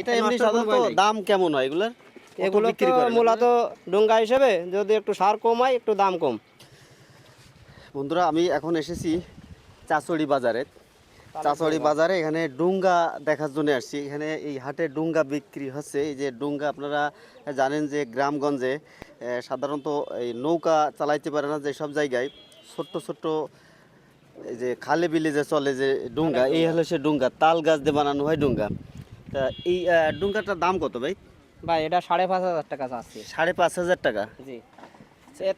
এটা এমনি সাধারণত দাম কেমন হয়? এগুলার এগুলো মূলত ডুঙ্গা হিসেবে যদি একটু সার কম হয় একটু দাম কম। বন্ধুরা আমি এখন এসেছি চাচড়ি বাজারে। চাচড়ি বাজারে এখানে ডুঙ্গা দেখার জন্য আসছি। এখানে এই হাটে ডুঙ্গা বিক্রি হচ্ছে। এই যে ডুঙ্গা আপনারা জানেন যে গ্রামগঞ্জে সাধারণত এই নৌকা চালাইতে পারে না যে সব জায়গায়। ছোট্ট ছোট্ট এই যে খালে বিলে যে চলে যে ডুঙ্গা এই হলো সে ডুঙ্গা। তাল গাছ দিয়ে বানানো হয় ডুঙ্গা। তা এই ডুঙ্গাটার দাম কত ভাই? ভাই এটা সাড়ে পাঁচ হাজার টাকা চাচ্ছি। সাড়ে পাঁচ হাজার টাকা। জি।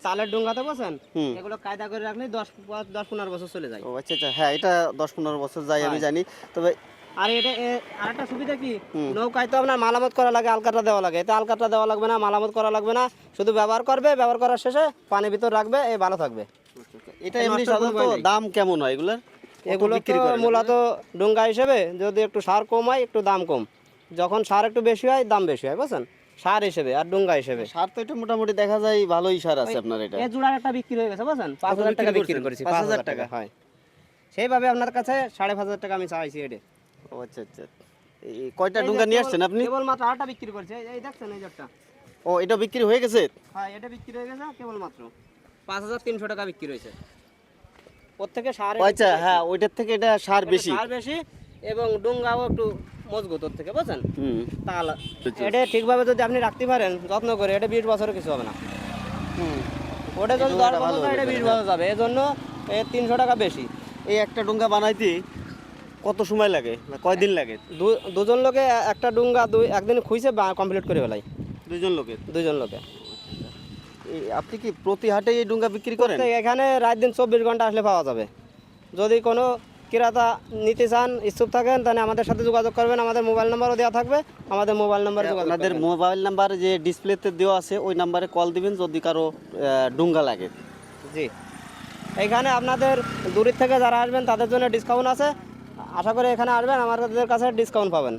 তালের ডুঙ্গাতে বসেন এগুলো কায়দা করে রাখলে দশ দশ পনেরো বছর চলে যায়। ও আচ্ছা আচ্ছা। হ্যাঁ এটা দশ পনেরো বছর যায় আমি জানি। তবে আর এটা এ- আরেকটা সুবিধা কি? নৌকায় তো আপনার মালামত করা লাগে আলকাটা দেওয়া লাগে। এতে আলকাটা দেওয়া লাগবে না মালামত করা লাগবে না। শুধু ব্যবহার করবে ব্যবহার করার শেষে পানির ভিতর রাখবে এই ভালো থাকবে। এটা এমনি সাধারণত দাম কেমন হয় এগুলার? এগুলো মূলত ডুঙ্গা হিসেবে যদি একটু সার কম হয় একটু দাম কম। যখন সার একটু বেশি হয় দাম বেশি হয় বুঝছেন? সার হিসেবে আর ডুঙ্গা হিসেবে। সার তো এটা মোটামুটি দেখা যায় ভালোই সার আছে আপনার এটা। এই জোড়ার একটা বিক্রি হয়ে গেছে বুঝছেন? পাঁচ হাজার টাকা বিক্রি করেছি পাঁচ হাজার টাকা? হয়। সেইভাবে আপনার কাছে সাড়ে পাঁচ হাজার টাকা আমি চাইছি এটা। ও আচ্ছা আচ্ছা। এই কয়টা ডুঙ্গা নিয়ে আসছেন আপনি? কেবল মাত্র আরেকটা বিক্রি করছে। এই- দেখছেন এই জোরটা ও এটা বিক্রি হয়ে গেছে? হ্যাঁ এটা বিক্রি হয়ে গেছে কেবল মাত্র পাঁচ হাজার তিনশো টাকা বিক্রি হয়েছে। প্রত্যেকে সার আচ্ছা হ্যাঁ ওইটার থেকে এটা সার বেশি। সার বেশি এবং ডুঙ্গাও একটু মজবুত ওর থেকে বুঝছেন? হুম। তাহলে এটা ঠিকভাবে যদি আপনি রাখতে পারেন যত্ন করে এটা বিশ বছরের কিছু হবে না। ওটা যদি দশ বছর এটা বিশ বছর যাবে এই জন্য তিনশো টাকা বেশি। এই একটা ডুঙ্গা বানাইতে কত সময় লাগে? বা কয়দিন লাগে? দুজন লোকে একটা ডুঙ্গা দুই একদিন খুঁজে কমপ্লিট করে ফেলাই। দুজন লোকে? দুজন লোকে। আপনি কি প্রতি হাটে এই ডুঙ্গা বিক্রি করেন? এখানে রাত দিন চব্বিশ ঘণ্টা আসলে পাওয়া যাবে। যদি কোনো ক্রেতা নিতে চান ইচ্ছুক থাকেন তাহলে আমাদের সাথে যোগাযোগ করবেন। আমাদের মোবাইল নাম্বারও দেওয়া থাকবে। আমাদের মোবাইল নাম্বার আপনাদের মোবাইল নাম্বার যে ডিসপ্লেতে দেওয়া আছে ওই নাম্বারে কল দিবেন যদি কারও ডুঙ্গা লাগে। জি। এখানে আপনাদের দূরের থেকে যারা আসবেন তাদের জন্য ডিসকাউন্ট আছে। আশা করি এখানে আসবেন আমাদের কাছে ডিসকাউন্ট পাবেন।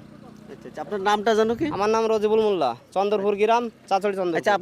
আচ্ছা আচ্ছা। আপনার নামটা জানো কি? আমার নাম রজিবুল মোল্লা চন্দ্রপুর গ্রাম চাচড়ি চন্দ্র আচ্ছা